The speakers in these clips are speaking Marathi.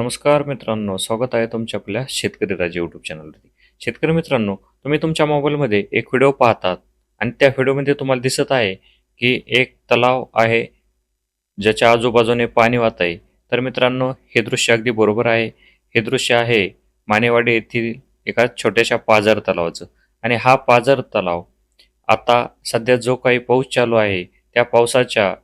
नमस्कार मित्रांनो स्वागत आहे तुमच्या आपल्या शेतकरी राजे यूट्यूब चॅनलवरती शेतकरी मित्रांनो तुम्ही तुमच्या मोबाईलमध्ये एक व्हिडिओ पाहतात आणि त्या व्हिडिओमध्ये तुम्हाला दिसत आहे की एक तलाव आहे ज्याच्या आजूबाजूने पाणी वाहत आहे. तर मित्रांनो हे दृश्य अगदी बरोबर आहे. हे दृश्य आहे मानेवाडी येथील एका छोट्याशा पाझर तलावाचं. आणि हा पाझर तलाव आता सध्या जो काही पाऊस चालू आहे त्या पावसाच्या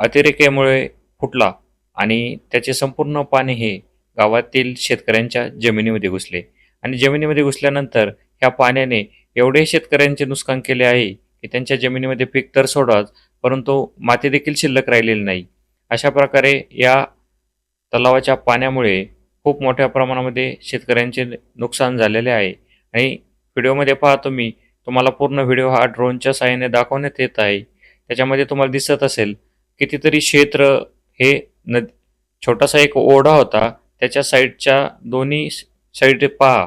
अतिरेक्यामुळे फुटला. आणि त्याचे संपूर्ण पाणी हे गावातील शेतकऱ्यांच्या जमिनीमध्ये घुसले. आणि जमिनीमध्ये घुसल्यानंतर ह्या पाण्याने एवढे शेतकऱ्यांचे नुकसान केले आहे की त्यांच्या जमिनीमध्ये पीक तर सोडाच परंतु माती देखील शिल्लक राहिलेली नाही. अशा प्रकारे या तलावाच्या पाण्यामुळे खूप मोठ्या प्रमाणामध्ये शेतकऱ्यांचे नुकसान झालेले आहे. आणि व्हिडिओमध्ये पाहतो मी तुम्हाला पूर्ण व्हिडिओ हा ड्रोनच्या साहाय्याने दाखवण्यात येत आहे. त्याच्यामध्ये तुम्हाला दिसत असेल कितीतरी क्षेत्र हे नद छोटासा एक ओढा होता त्याच्या साईडच्या दोन्ही साईड पहा.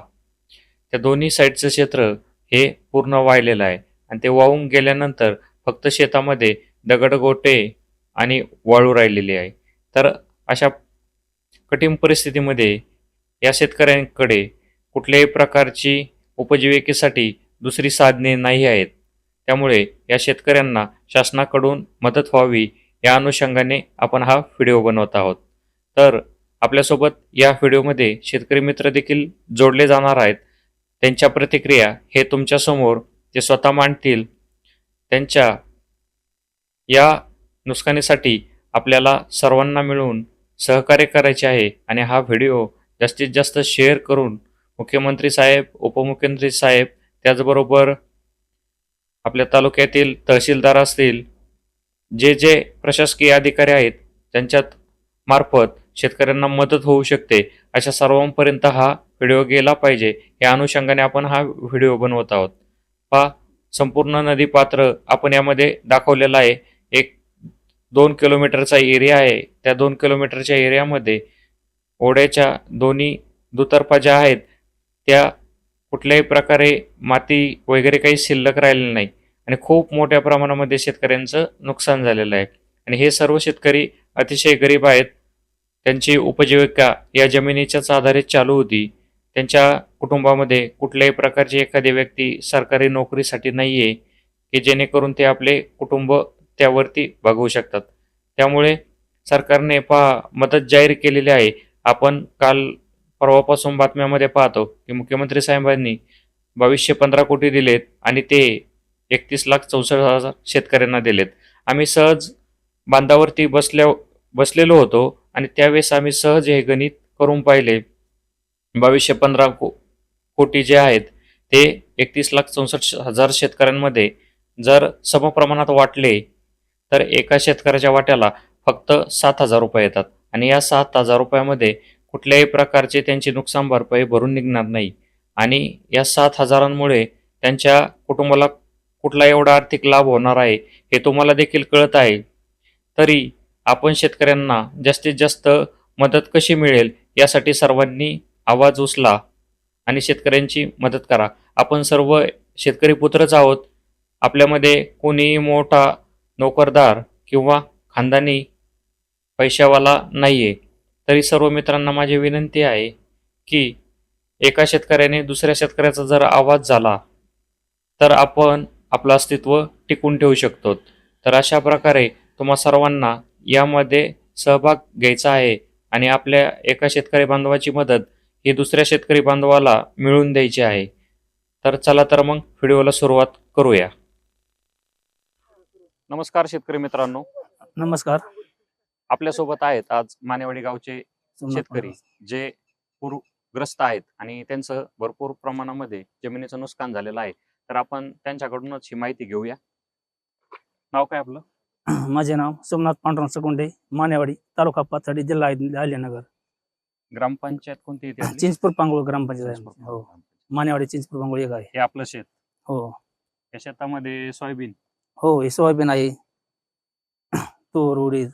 त्या दोन्ही साईडचं क्षेत्र हे पूर्ण वाहिलेलं आहे आणि ते वाहून गेल्यानंतर फक्त शेतामध्ये दगडगोटे आणि वाळू राहिलेली आहे. तर अशा कठीण परिस्थितीमध्ये या शेतकऱ्यांकडे कुठल्याही प्रकारची उपजीविकेसाठी दुसरी साधने नाही आहेत. त्यामुळे या शेतकऱ्यांना शासनाकडून मदत व्हावी या अनुषंगाने आपण हा व्हिडिओ बनवत आहोत. तर आपल्यासोबत या व्हिडिओमध्ये शेतकरी मित्र देखील जोडले जाणार आहेत. त्यांच्या प्रतिक्रिया हे तुमच्यासमोर ते स्वतः मांडतील. त्यांच्या या नुकसानीसाठी आपल्याला सर्वांना मिळून सहकार्य करायचे आहे आणि हा व्हिडिओ जास्तीत जास्त शेअर करून मुख्यमंत्री साहेब उपमुख्यमंत्री साहेब त्याचबरोबर आपल्या तालुक्यातील तहसीलदार असतील जे जे प्रशासकीय अधिकारी आहेत त्यांच्यात मार्फत शेतकऱ्यांना मदत होऊ शकते अशा सर्वांपर्यंत हा व्हिडिओ गेला पाहिजे. या अनुषंगाने आपण हा व्हिडिओ बनवत आहोत. पहा संपूर्ण नदी पात्र आपण यामध्ये दाखवलेला आहे. एक दोन किलोमीटरचा एरिया आहे. त्या दोन किलोमीटरच्या एरियामध्ये ओढ्याच्या दोन्ही दुतर्फा ज्या आहेत त्या कुठल्याही प्रकारे माती वगैरे काही शिल्लक राहिलेली नाही. आणि खूप मोठ्या प्रमाणामध्ये शेतकऱ्यांचं नुकसान झालेलं आहे. आणि हे सर्व शेतकरी अतिशय गरीब आहेत. त्यांची उपजीविका या जमिनीच्याच आधारे चालू होती. त्यांच्या कुटुंबामध्ये कुठल्याही प्रकारची एखादी व्यक्ती सरकारी नोकरीसाठी नाही आहे की जेणेकरून ते आपले कुटुंब त्यावरती भागवू शकतात. त्यामुळे सरकारने पहा मदत जाहीर केलेली आहे. आपण काल परवापासून बातम्यामध्ये पाहतो की मुख्यमंत्री साहेबांनी बावीसशे पंधरा कोटी दिलेत आणि ते एकतीस लाख चौसष्ट हजार शेतकऱ्यांना दिलेत. आम्ही सहज बांधावरती बसल्या बसलेलो होतो आणि त्यावेळेस आम्ही सहज हे गणित करून पाहिले. बावीसशे पंधरा को कोटी जे आहेत ते एकतीस लाख चौसष्ट हजार शेतकऱ्यांमध्ये जर समप्रमाणात वाटले तर एका शेतकऱ्याच्या वाट्याला फक्त सात हजार रुपये येतात. आणि या सात हजार रुपयामध्ये कुठल्याही प्रकारचे त्यांची नुकसान भरपाई भरून निघणार नाही. आणि या सात हजारांमुळे त्यांच्या कुटुंबाला कुठला एवढा आर्थिक लाभ होणार आहे हे तुम्हाला देखील कळत आहे. तरी आपण शेतकऱ्यांना जास्तीत जास्त मदत कशी मिळेल यासाठी सर्वांनी आवाज उचला आणि शेतकऱ्यांची मदत करा. आपण सर्व शेतकरी पुत्रच आहोत. आपल्यामध्ये कोणीही मोठा नोकरदार किंवा खानदानी पैशावाला नाही आहे तरी सर्व मित्रांना माझी विनंती आहे की एका शेतकऱ्याने दुसऱ्या शेतकऱ्याचा जर आवाज झाला तर आपण आपलं अस्तित्व टिकून ठेवू शकतो. तर अशा प्रकारे तुम्हा सर्वांना यामध्ये सहभाग घ्यायचा आहे आणि आपल्या एका शेतकरी बांधवाची मदत ही दुसऱ्या शेतकरी बांधवाला मिळवून द्यायची आहे. तर चला तर मग व्हिडिओला सुरुवात करूया. नमस्कार शेतकरी मित्रांनो. नमस्कार. आपल्यासोबत आहेत आज मानेवाडी गावचे शेतकरी जे पूरग्रस्त आहेत आणि त्यांचं भरपूर प्रमाणामध्ये जमिनीचं नुकसान झालेलं आहे. तर आपण त्यांच्याकडूनच ही माहिती घेऊया. नाव काय आपलं. माझे नाव सोमनाथ पांडुरंग सकुंडे मानेवाडी तालुका पाथर्डी जिल्हा अहिल्यानगर ग्रामपंचायत कोणती येते आपली? चिंचपूर पांगोळ ग्रामपंचायत. आहे. हो. मानेवाडी चिंचपूर पांगोळ एक आहे. हे आपलं शेत? हो. या शेतामध्ये सोयाबीन? हो हे सोयाबीन आहे. तूर उडीद.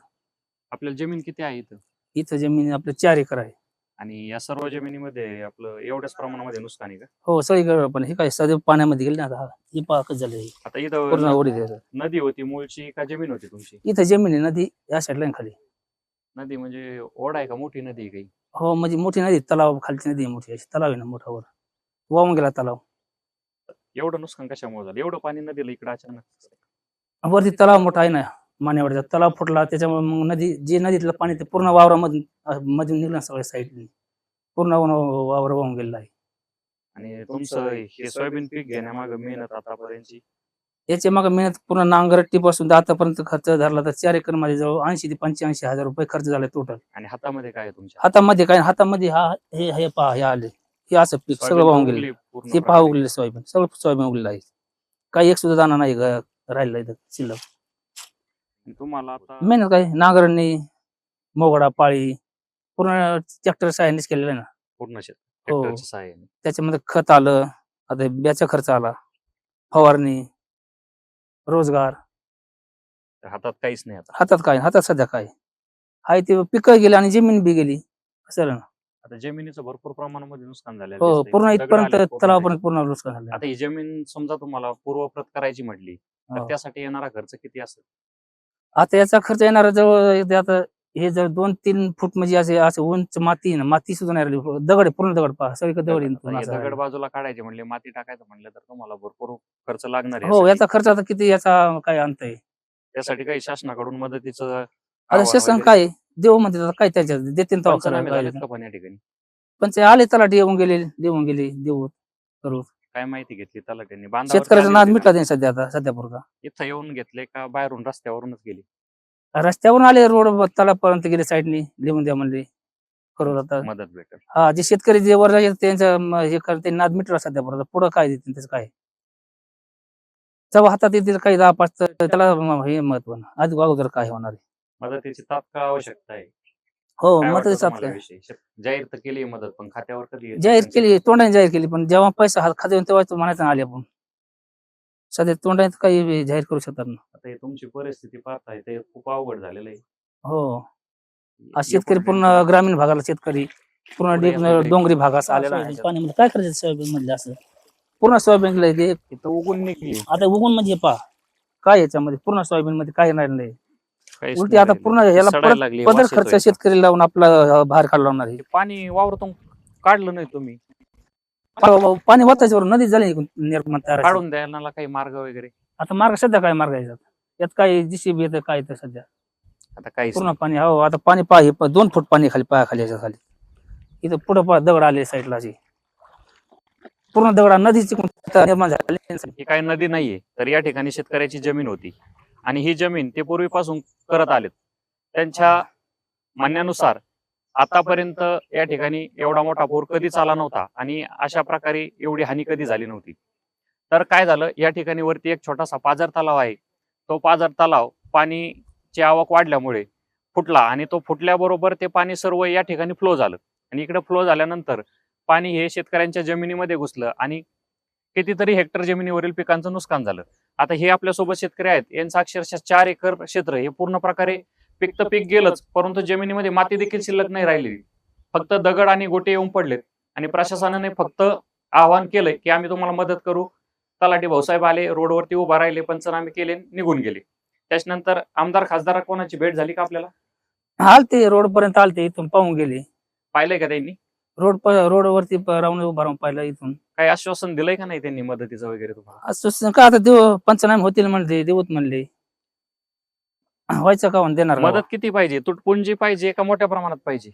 आपल्याला जमीन किती आहे इथं? इथं जमीन आपलं चार एकर आहे. आणि या सर्व जमिनीमध्ये आपलं एवढ्याच प्रमाणामध्ये नुकसान आहे का? हो सगळीकडे पण हे काय सध्या पाण्यामध्ये गेले ना आता. हे पाकच झालं हे. आता पूर्ण इथं. नदी होती मूळची का जमीन होती तुमची? इथं जमीन आहे नदी या साईडला आहे खाली. नदी म्हणजे ओढ आहे का? मोठी नदी आहे काही? हो म्हणजे मोठी नदी तलाव खालची नदी आहे मोठी. अशी तलाव आहे ना मोठा वर वाहून गेला तलाव. एवढं नुकसान कशामुळे झालं? एवढं पाणी नदीला इकडे अचानक वरती तलाव मोठा आहे ना. मानेवाडीचा तलाव फुटला त्याच्यामुळे मग नदी जे नदीतलं पाणी ते पूर्ण वावरामधून मधून निघलं सगळ्या साईडने पूर्ण वावर वाहून गेलेला आहे. आणि तुमचं हे सोयाबीन पीक घेण्यामागे मेहनत आतापर्यंतची? याच्या मग मेहनत पूर्ण नांगरट्टी पासून आतापर्यंत खर्च धरला तर चार एकरमध्ये जवळ ऐंशी ते पंच्याऐंशी हजार रुपये खर्च झाला टोटल आणि हातामध्ये काय तुमच्या? हातामध्ये काय? हातामध्ये हा हे हे पहा हे आले. हे असं पीक सगळं वाहून गेले. हे पहा. उगलेलं सोयाबीन. सगळं सोयाबीन उगलेलं आहे. काही एक सुद्धा दाणा नाही राहिलेला इथं शिल्लक. तुम्हाला आता मेहनत काय नांगरणी मोगडा पाळी पूर्ण ट्रॅक्टर सायनीच केलेलं आहे ना. पूर्ण शेत हो. ट्रॅक्टरच्या सहाय्याने. त्याच्यामध्ये खत आलं आता ब्याचा खर्च आला फवारणी रोजगार. तर हातात काहीच नाही आता. हातात काय हातात सध्या काय? हाय ते पिकं गेली आणि जमीन बी गेली. असं झालं ना. आता जमिनीचं भरपूर प्रमाणामध्ये नुकसान झालं हो पूर्ण इथपर्यंत तलावापर्यंत पूर्ण नुकसान झालं आता ही जमीन समजा तुम्हाला पूर्वप्रत करायची म्हटली तर हो. त्यासाठी येणारा खर्च किती असेल? आता याचा खर्च येणार जवळ आता हे जर दोन तीन फूट म्हणजे असे असे उंच माती ना माती सुद्धा नाही राहिली. दगड पूर्ण दगड पहा. सगळीकडे दगड हे असं. दगड. बाजूला काढायचे म्हणले माती टाकायचं म्हणलं तर तुम्हाला भरपूर खर्च लागणार आहे हो. याचा खर्च आता किती याचा काय अंत आहे? त्यासाठी काही शासनाकडून मदतीचं आता शासन काय देऊ म्हणते आता काय त्याच्यात देते तेव्हा पंचनामे खरं झालेत काय. का पण या ठिकाणी? पण ते आले तलाठी येऊन गेले देऊन गेले देऊ करू काय माहिती घेतली तलाट्यांनी बांधावरती शेतकऱ्याचा नाद मिटला? त्यांनी सध्या आता सध्या पुरता इथं येऊन घेतले का? बाहेरून रस्त्यावरूनच गेली. रस्त्यावरून आले रोड तलापर्यंत गेले साईडनी लिहून द्या म्हणले. करू आता. मदत भेटेल. हा जे शेतकरी जे वर त्यांचं म- हे करते नाद मिटला सध्या पुरता पुढं काय देतील त्याचं काय? जेव्हा हातात येतील काही दहा पाच तर त्याला म- हे महत्त्व आधी अगोदर काय होणार आहे? मदतीची तात्काळ आवश्यकता आहे. हो काय मग वाटतं साथ तुम्हाला याविषयी? शेत- जाहीर तर केली मदत पण खात्यावर कधी येते? जाहीर केली तोंडाने जाहीर केली पण जेव्हा पैसा हात खाते तेव्हा तो म्हणायचं आले आपण. सध्या तोंडाने तर काही जाहीर करू शकतात ना आता हे तुमची परिस्थिती पाहताय ते खूप अवघड झालेलं आहे. हो. हा शेतकरी पूर्ण ग्रामीण भागाला शेतकरी पूर्ण पुढे डीप यासाठी- डोंगरी भागात आलेला आहे पाण्यामध्ये काय करायचं सोयाबीन मधले असं? पूर्ण सोयाबीन ते इथं उगून निघली. आता उगून म्हणजे पा काय याच्यामध्ये? पूर्ण सोयाबीन मध्ये काय नाही काहीच उलटी नाही आता राहिलं. पूर्ण ह्याला सडायला परत लागली, पदर वास खर्च येतोय. शेतकरी लावून आपला अं, बाहेर काढला. ते पाणी वावरतून काढलं नाही तुम्ही पा- पाणी वाचायच्यावर नदी झाली निर्माण तयार. काढून द्यायला काही मार्ग वगैरे आता मार्ग सध्या काय मार्ग आहे याच्यात? यात काय जीसीबी येतं काय येतं सध्या आता काहीच पूर्ण पाणी हो आता पाणी पा हे प- दोन फूट पाणी खाली पाया खाली याच्या खाली इथं पुढं पा दगड आले साईडला अशी पूर्ण दगडा नदीची निर्माण झाली ही काही नदी नाहीये तर या ठिकाणी शेतकऱ्याची जमीन होती आणि ही जमीन ते पूर्वीपासून करत आलेत. त्यांच्या म्हणण्यानुसार आतापर्यंत या ठिकाणी एवढा मोठा पूर कधीच आला नव्हता आणि अशा प्रकारे एवढी हानी कधी झाली नव्हती. तर काय झालं? या ठिकाणी वरती एक छोटासा पाझर तलाव आहे. तो पाझर तलाव पाणीची आवक वाढल्यामुळे फुटला आणि तो फुटल्याबरोबर ते पाणी सर्व या ठिकाणी फ्लो झालं. आणि इकडे फ्लो झाल्यानंतर पाणी हे शेतकऱ्यांच्या जमिनीमध्ये घुसलं आणि कितीतरी हेक्टर जमिनीवरील पिकांचं नुकसान झालं. आता हे आपल्यासोबत शेतकरी आहेत. यांचं अक्षरशः चार एकर क्षेत्र हे पूर्ण प्रकारे पीक तर पीक गेलंच. परंतु जमिनीमध्ये माती देखील शिल्लक नाही राहिलेली. फक्त दगड आणि गोटे येऊन पडलेत. आणि प्रशासनाने फक्त आवाहन केलंय की आम्ही तुम्हाला मदत करू. तलाठी भाऊसाहेब आले रोडवरती उभा राहिले पंचनामे केले निघून गेले. त्याच्यानंतर आमदार खासदार कोणाची भेट झाली का आपल्याला? आलते रोड पर्यंत आलते इथून पाहून गेले. पाहिलंय का त्यांनी? रोड रोडवरती राहून उभा राहून पाहिलं इथून. काही आश्वासन दिलंय का नाही त्यांनी मदतीचं वगैरे तुम्हाला? असं का आता देऊ पंचनामे होतील म्हणले देऊत म्हणले. व्हायचं का म्हणून देणार का? मदत किती पाहिजे? तुटपुंजी पाहिजे का मोठ्या प्रमाणात पाहिजे?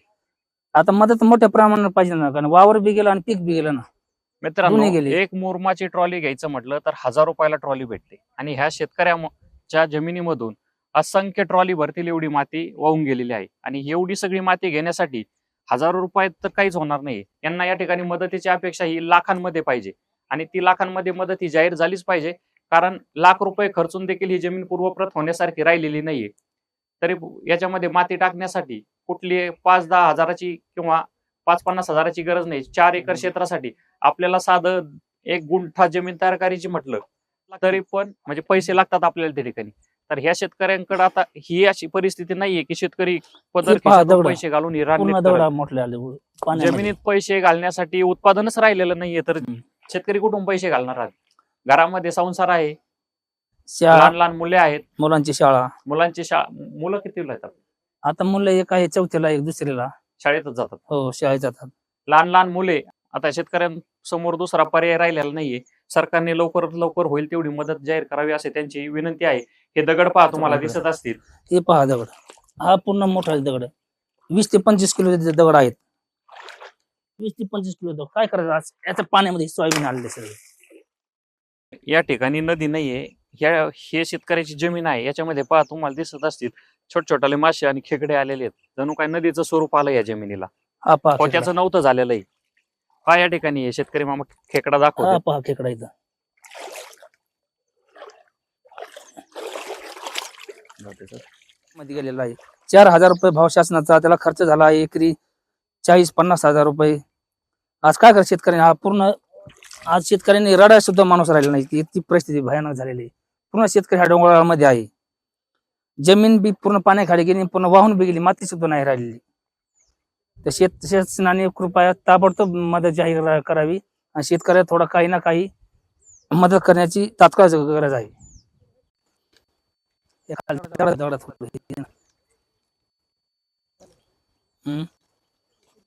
आता मदत मोठ्या प्रमाणात पाहिजे ना कारण वावर बी गेला आणि पीक बी गेलं ना. मित्रांनो दोन्ही गेले. एक मुरमाची ट्रॉली घ्यायचं म्हटलं तर हजार रुपयाला ट्रॉली भेटते. आणि ह्या शेतकऱ्याच्या जमिनीमधून असंख्य ट्रॉली भरतील एवढी माती वाहून गेलेली आहे. आणि एवढी सगळी माती घेण्यासाठी हजारो रुपयात तर काहीच होणार नाही यांना या ठिकाणी मदतीची अपेक्षा ही लाखांमध्ये पाहिजे. आणि ती लाखांमध्ये मदत ही जाहीर झालीच पाहिजे. कारण लाख रुपये खर्चून देखील ही जमीन पूर्वप्रत होण्यासारखी राहिलेली नाहीये. तरी याच्यामध्ये माती टाकण्यासाठी कुठली पाच दहा हजाराची किंवा पाच पन्नास हजाराची गरज नाही. चार एकर क्षेत्रासाठी आपल्याला साधं एक गुंठा जमीन तयार करायची म्हटलं तरी पण म्हणजे पैसे लागतात आपल्याला त्या ठिकाणी. तर ह्या शेतकऱ्यांकडे आता ही अशी परिस्थिती नाहीये की शेतकरी पदर हे पहा, खिशातून दगडं. पैसे घालून ही रान पूर्ण नीट करत. दगडा मोठले आले पाण्यामध्ये. जमिनीत पैसे घालण्यासाठी उत्पादनच राहिलेलं नाहीये तर शेतकरी कुठून पैसे घालणार आहेत घरामध्ये संसार आहे. शाळा. लहान लहान मुले आहेत. मुलांची शाळा. मुलांची शा मुलं किती आहेत आता मुलं एक आहे चौथीला एक दुसरीला. शाळेतच जातात. हो शाळेत जातात. लहान लहान मुले आता शेतकऱ्यांसमोर दुसरा पर्याय राहिलेला नाहीये. सरकारने लवकरात लवकर होईल तेवढी मदत जाहीर करावी असे त्यांची विनंती आहे. हे दगड पहा तुम्हाला दिसत असतील. हे पहा दगड. हा पूर्ण मोठा दगड आहे. वीस ते पंचवीस किलो दगड आहेत. वीस ते पंचवीस किलो दगड. काय करायचं? आज याच्या पाण्यामध्ये सोयाबीन आलेले सगळे. या ठिकाणी नदी नाहीये. ह्या हे शेतकऱ्याची जमीन आहे. याच्यामध्ये पहा तुम्हाला दिसत असतील. छोट छोटाले मासे आणि खेकडे आलेले आहेत. जणू काय नदीचं स्वरूप आलं या जमिनीला. हा पहा खेकडा. पोत्याचं नव्हतं झालेलं आहे. हा या ठिकाणी आहे. शेतकरी मामा खेकडा हा दाखवतो पहा खेकडा इथं. मध्ये गेलेला आहे. चार हजार रुपये भाव शासनाचा त्याला खर्च झाला आहे एकरी चाळीस पन्नास हजार रुपये. आज काय कर शेतकऱ्यांनी? हा पूर्ण आज शेतकऱ्यांनी रडाय सुद्धा माणूस राहिला नाही. ती ती परिस्थिती भयानक झालेली आहे. पूर्ण शेतकरी ह्या डोंगरामध्ये आहे. जमीन बी पूर्ण पाण्याखाली गेली पूर्ण वाहून बी गेली. माती सुद्धा नाही राहिलेली. तर शेत शासनाने कृपया ताबडतोब मदत जाहीर करावी. आणि शेतकऱ्याला थोडा काही ना काही मदत करण्याची तात्काळ गरज आहे.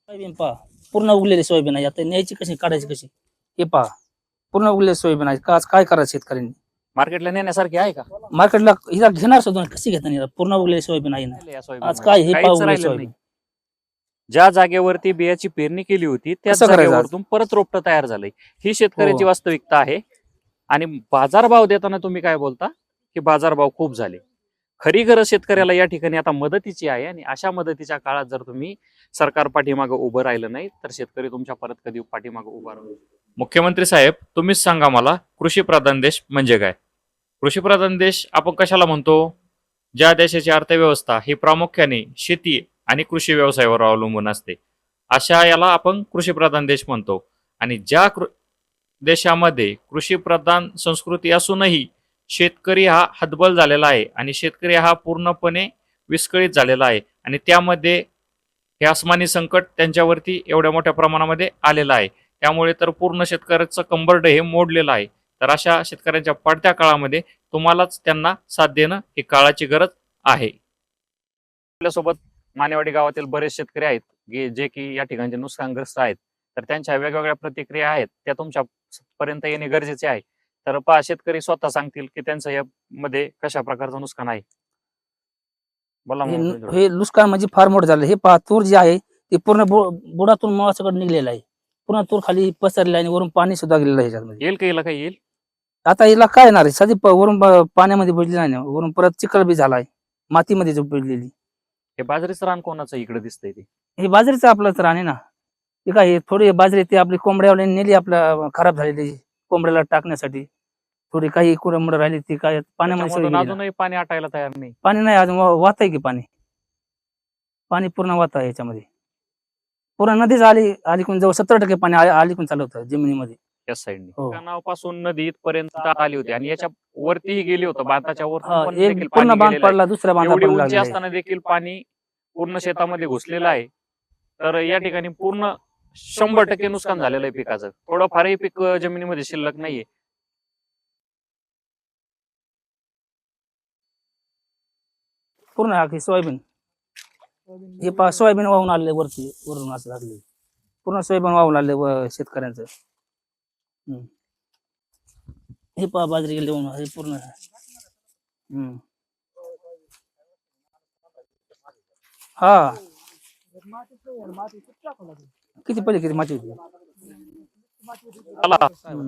सोयाबीन पहा. पूर्ण उगलेली सोयाबीन आहे. आता न्यायची कशी काढायची कशी? हे पहा. पूर्ण उगलेली सोयाबीन आहे. का काय करायचं शेतकऱ्यांनी? मार्केटला नेण्यासारखी आहे का? मार्केटला हिला घेणार सुद्धा कशी घेता नाही पूर्ण उगलेली सोयाबीन आहे ना. आज. काय हे पहा उगलेली सोयाबीन. ज्या जागेवरती बियाची पेरणी केली होती करायचं आज? जागेवरतून परत रोपटं तयार झालंय. ही शेतकऱ्याची हो. वास्तविकता आहे. आणि बाजारभाव देताना तुम्ही काय बोलता? की बाजारभाव खूप झाले. खरी गरज शेतकऱ्याला या ठिकाणी आता मदतीची आहे आणि अशा मदतीच्या काळात जर तुम्ही सरकार पाठीमागं उभं राहिलं नाही तर शेतकरी तुमच्या परत कधी पाठीमागं उभा राहू मुख्यमंत्री साहेब तुम्हीच सांगा मला कृषी प्रधान देश म्हणजे काय? कृषी प्रधान देश आपण कशाला म्हणतो? ज्या देशाची अर्थव्यवस्था ही प्रामुख्याने शेती आणि कृषी व्यवसायावर अवलंबून असते. अशा याला आपण कृषीप्रधान देश म्हणतो. आणि ज्या कृ देशामध्ये कृषी प्रधान संस्कृती असूनही शेतकरी हा हतबल झालेला आहे आणि शेतकरी हा पूर्णपणे विस्कळीत झालेला आहे आणि त्यामध्ये हे आसमानी संकट त्यांच्यावरती एवढ्या मोठ्या प्रमाणामध्ये आलेलं आहे. त्यामुळे तर पूर्ण शेतकऱ्याचं कंबरड हे मोडलेलं आहे. तर अशा शेतकऱ्यांच्या पडत्या काळामध्ये तुम्हालाच त्यांना साथ देणं ही काळाची गरज आहे. आपल्यासोबत मानेवाडी गावातील बरेच शेतकरी आहेत जे जे की या ठिकाणचे नुकसानग्रस्त आहेत. तर त्यांच्या वेगवेगळ्या प्रतिक्रिया आहेत त्या तुमच्या पर्यंत येणे गरजेचे आहे. तर पहा शेतकरी स्वतः सांगतील की त्यांचं यामध्ये कशा प्रकारचं नुकसान आहे. बोला हे नुकसान म्हणजे फार मोठं झालं. हे पहा तूर जे आहे ते पूर्ण बुडातून मुळासकट निघलेलं आहे. पूर्ण तूर खाली पसरलेलं आहे आणि वरून पाणी सुद्धा गेलेलं आहे ह्याच्यामध्ये. येईल का येईल काही येईल? आता हिला काय येणार आहे? साधी वरून पाण्यामध्ये बुडली नाही वरून परत चिखल बी झालाय मातीमध्ये जो बुडलेली हे बाजरीचं रान कोणाचं इकडे दिसतंय ते? हे बाजरीचं आपलंच राणे ना. हे काय हे थोडी बाजरी ते आपली कोंबड्यावाले नेली आपल्या खराब झालेली कोंबड्याला टाकण्यासाठी. थोडी काही कुरमड राहिली ती काय पाण्यामध्ये सगळी त्याच्यामधून गेली. ना. अजूनही पाणी आटायला तयार नाही. पाणी नाही अजून वाहत आहे की पाणी? पाणी पूर्ण वाहत आहे याच्यामध्ये. पूर्ण नदीच आली अलीकडून जवळ सत्तर टक्के पाणी आ- अलीकडून चालू होतं जमिनीमध्ये. या साईडने. हो. पासून नदी इथपर्यंत आली होती आणि याच्या वरतीही गेली होतं. बांधाच्या वर हा, देखील पूर्ण बांध. पडला दुसऱ्या बांधा एवढी पडला उंची असताना देखील पाणी पूर्ण शेतामध्ये घुसलेलं आहे. तर या ठिकाणी पूर्ण शंभर टक्के नुकसान झालेलं आहे पिकाचं. थोडं फारही पीक जमिनीमध्ये शिल्लक नाहीये. पूर्ण आखी सोयाबीन. हे सोयाबीन वाहून आले वरती वरून असं लागले. पूर्ण सोयाबीन वाहून आले शेतकऱ्यांचं. हे पहा बाजरी गेले हे पूर्ण हम्म. हा. किती पहिले किती माती.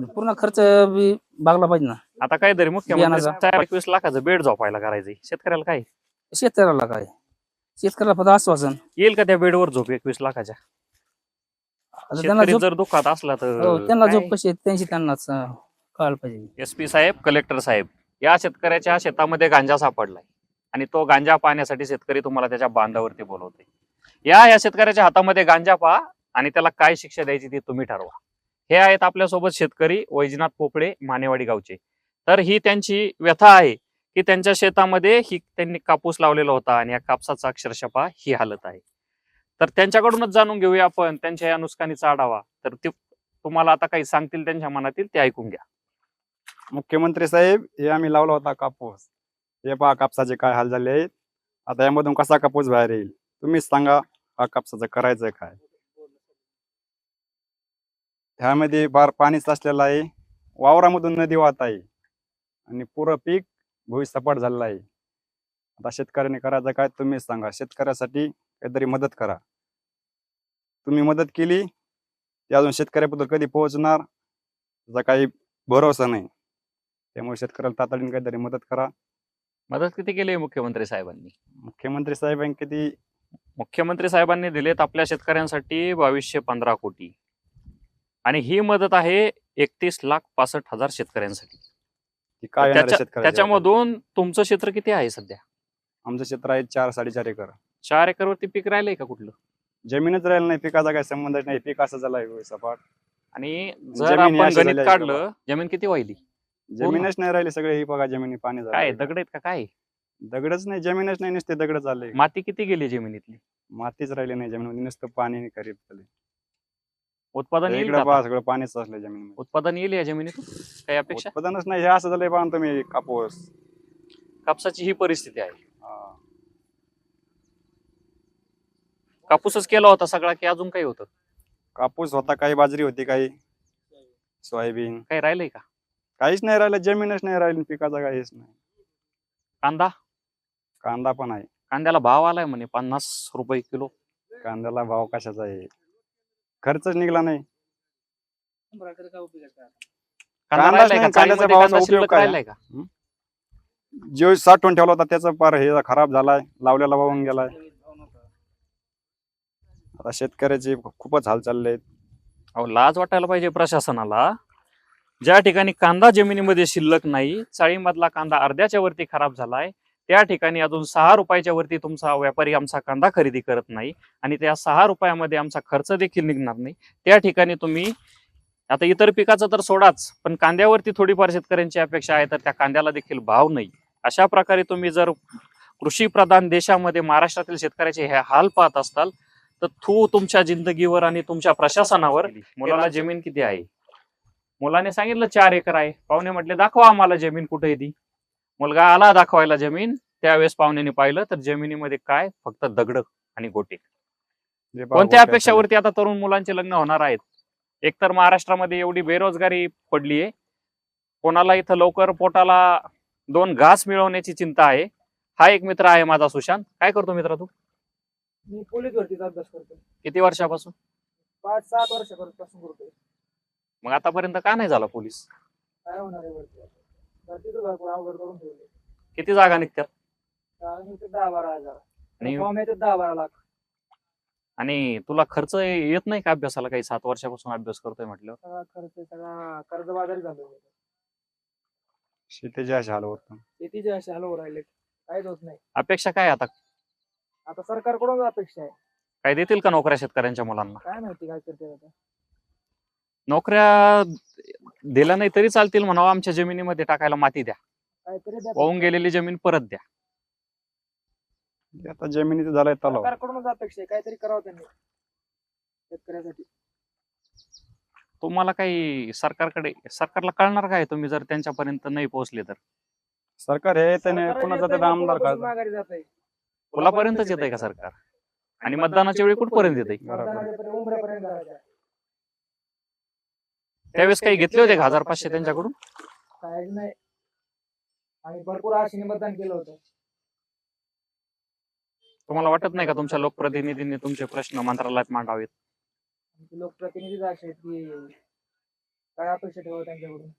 पूर्ण खर्च बी भागला पाहिजे ना. आता काय तरी बियाणाचा. साहेब एकवीस लाखाचं बेड झोपायला करायचंय. शेतकऱ्याला काय? शेतकऱ्याला काय? शेतकऱ्याला फक्त आश्वासन. येईल का त्या बेडवर झोप एकवीस लाखाच्या? आता त्यांना शेतकरी जर दुःखात असला हो, त्यांना तर झोप कशी त्यांची त्यांनाच अं, कळायला पाहिजे. एस पी साहेब कलेक्टर साहेब या शेतकऱ्याच्या शेतामध्ये गांजा सापडलाय. आणि तो गांजा पाहण्यासाठी शेतकरी तुम्हाला त्याच्या बांधावरती बोलवते या या शेतकऱ्याच्या हातामध्ये गांजा पहा आणि त्याला काय शिक्षा द्यायची ती तुम्ही ठरवा. हे आहेत आपल्यासोबत शेतकरी वैजनाथ पोपळे मानेवाडी गावचे. तर ही त्यांची व्यथा आहे की त्यांच्या शेतामध्ये ही त्यांनी कापूस लावलेला होता आणि या कापसाचा अक्षरशः पहा ही हालत आहे. तर त्यांच्याकडूनच जाणून घेऊया आपण. त्यांच्या या नुकसानीचा आढावा. तर ते तुम्हाला आता काही सांगतील त्यांच्या मनातील ते ऐकून घ्या. मुख्यमंत्री साहेब हे आम्ही लावला होता कापूस. हे पहा कापसाचे काय हाल झाले आहेत. आता यामधून कसा कापूस बाहेर येईल? तुम्हीच सांगा हा कापसाचं करायचं काय? ह्यामध्ये बार पाणी साचलेलं आहे. वावरामधून नदी वाहत आहे. आणि पुरं पीक भुईसपाट झालेलं आहे. आता शेतकऱ्याने करायचं काय तुम्हीच सांगा. शेतकऱ्यासाठी काहीतरी मदत करा. तुम्ही मदत केली ती अजून शेतकऱ्याबद्दल कधी पोहोचणार त्याचा काही भरोसा नाही. त्यामुळे शेतकऱ्याला तातडीने काहीतरी मदत करा. मदत किती केली मुख्यमंत्री साहेबांनी? मुख्यमंत्री साहेबांनी किती? मुख्यमंत्री साहेबांनी दिलेत आपल्या शेतकऱ्यांसाठी बावीसशे पंधरा कोटी. आणि ही मदत आहे एकतीस लाख पासष्ट हजार शेतकऱ्यांसाठी. ती काय येणार आहे त्याच्या- शेतकऱ्याच्या हातात? त्याच्यामधून तुमचं क्षेत्र किती आहे सध्या? आमचं क्षेत्र आहे चार साडेचार एकर. चार एकरवरती पीक राहिलंय का कुठलं? जमीनच राहिलं नाही पिकाचा काही संबंध नाही पीक असं झालं सपाट. आणि जर जमीन आपण गणित झाली आहे काढलं जमीन किती वाहिली? जमीनच नाही राहिली सगळे ही बघा जमिनी पाणी काय झालं दगड आहेत का काय? दगडच नाही जमीनच नाही नुसते दगड चालले माती किती गेली जमिनीतली? मातीच राहिली नाही जमीन नुसतं पाणी करीत झाले. उत्पादन येईल इकडे का पहा आता? सगळं पाणीच असलं जमीन उत्पादन येईल या जमिनीतून काही अपेक्षा? उत्पादनच नाही हे असं झालंय पाहा तुम्ही कापूस. कापसाची ही परिस्थिती आहे. कापूसच केला होता सगळा की अजून काही होतं? कापूस होता काही बाजरी होती काही सोयाबीन. काही राहिलंय का? काहीच नाही राहिलं जमीनच नाही राहिली पिकाचा काहीच नाही. कांदा? कांदा पण आहे. कांद्याला भाव आलाय म्हणे पन्नास रुपये किलो. कांद्याला भाव कशाचा आहे? खर्चच निघला नाही. कांदा कांदाच राहिलाय का? नाही, कांद्याचा चाळीमध्ये भावाचा कांदा उपयोग शिल्लक काय? राहिलाय का? जो साठवून ठेवला होता त्याचा पार हे खराब झालाय लावलेला वाहून गेलाय. आता शेतकऱ्याचे खूपच हाल चालले आहेत. अहो लाज वाटायला पाहिजे प्रशासनाला. ज्या ठिकाणी कांदा जमिनीमध्ये शिल्लक नाही चाळीमधला कांदा अर्ध्याच्या वरती खराब झालाय त्या ठिकाणी अजून सहा रुपयाच्या वरती तुमचा व्यापारी आमचा कांदा खरेदी करत नाही आणि त्या सहा रुपयामध्ये आमचा खर्च देखील निघणार नाही. त्या ठिकाणी तुम्ही आता इतर पिकाचं तर सोडाच पण कांद्यावरती थोडीफार शेतकऱ्यांची अपेक्षा आहे तर त्या कांद्याला देखील भाव नाही. अशा प्रकारे तुम्ही जर कृषी प्रधान देशामध्ये महाराष्ट्रातील शेतकऱ्याचे हे हाल पाहत असताल तर थू तुमच्या जिंदगीवर आणि तुमच्या प्रशासनावर मुलाला जमीन किती आहे? मुलाने सांगितलं चार एकर आहे. पाहुणे म्हटले दाखवा आम्हाला जमीन कुठे आहे ती. मुलगा आला दाखवायला जमीन. त्यावेळेस पाहुण्याने पाहिलं तर जमिनीमध्ये काय? फक्त दगड आणि गोटे. कोणत्या अपेक्षावरती आता तरुण मुलांचे लग्न होणार आहेत? एकतर महाराष्ट्रामध्ये एवढी बेरोजगारी पडली आहे. कोणाला इथं लवकर पोटाला दोन घास मिळवण्याची चिंता आहे. हा एक मित्र आहे माझा सुशांत. काय करतो मित्र तू? मी पोलीस भरतीचा अभ्यास करतो किती वर्षापासून? पाच सात वर्षापासून करतोय. मग आतापर्यंत का नाही झाला पोलीस? काय होणार आहे वरती भरतीचं भरपूर अवघड करून ठेवले किती जागा निघतात? कारण दहा बारा हजार. आणि फॉर्म येते दहा बारा लाख. आणि तुला खर्च येत नाही का अभ्यासाला काही? सात वर्षापासून अभ्यास करतोय म्हटलं सगळा खर्च सगळा कर्जबाजारी झालो शेतीचे असे हाल होत शेतीचे असे हलवू राहिले काहीच होत नाही. अपेक्षा काय आता? आता सरकारकडून अपेक्षा आहे. काय देतील का नोकऱ्या शेतकऱ्यांच्या मुलांना? काय माहिती काय करते आता. नोकऱ्या दिल्या नाही तरी चालतील म्हणावं आमच्या जमिनीमध्ये टाकायला माती द्या. काहीतरी द्या. वाहून गेलेली जमीन परत द्या. आता जमिनीचं झालंय तलाव. सरकारकडूनच अपेक्षा आहे. काहीतरी करावं त्यांनी शेतकऱ्यासाठी. तुम्हाला काही सरकारकडे सरकारला कळणार काय तुम्ही जर त्यांच्यापर्यंत नाही पोहोचले तर? सरकार हे त्याने सरकार कुणाचा तरी आमदार माघारी जात आहे पुलापर्यंतच येत आहे का सरकार? आणि मतदानाच्या वेळी कुठपर्यंत येत आहे. त्यावेळेस काही घेतले होते का हजार पाचशे त्यांच्याकडून? काहीच नाही. आणि भरपूर आशेने मतदान केलं होतं. तुम्हाला वाटत नाही का तुमच्या लोकप्रतिनिधींनी तुमचे प्रश्न मंत्रालयात मांडावेत? आमचे लोकप्रतिनिधीच असे आहेत की काय अपेक्षा ठेवा त्यांच्याकडून?